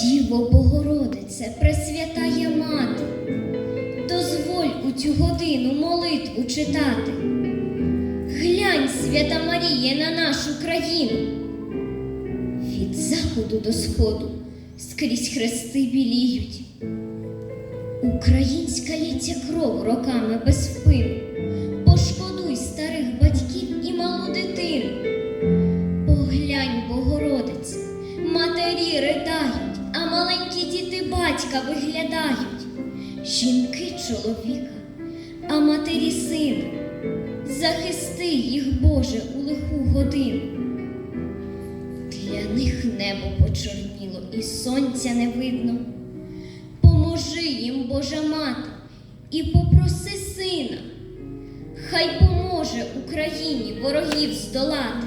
Діво Богородице, Пресвятая Мати, дозволь у цю годину молитву читати. Глянь, свята Марія, на нашу країну. Від заходу до сходу скрізь хрести біліють. Українська лється кров роками без впину. Пошкодуй старих батьків і малу дитину. Поглянь, Богородице, матері ридають, маленькі діти батька виглядають. Жінки чоловіка, а матері сина. Захисти їх, Боже, у лиху годину. Для них небо почорніло і сонця не видно. Поможи їм, Божа мати, і попроси сина. Хай поможе Україні ворогів здолати.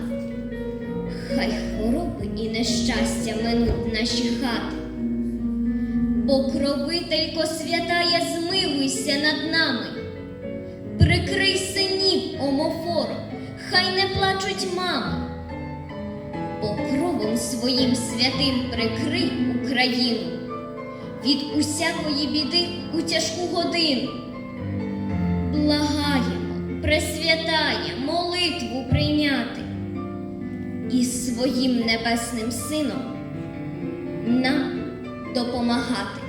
Хай хвороби і нещастя минуть наші хати. Покровителько святая, змилуйся над нами. Прикрий синів омофором, хай не плачуть мами. Покровом своїм святим прикрий Україну від усякої біди у тяжку годину. Благаємо, пресвятає, молитву прийняти і своїм небесним сином нам допомагати.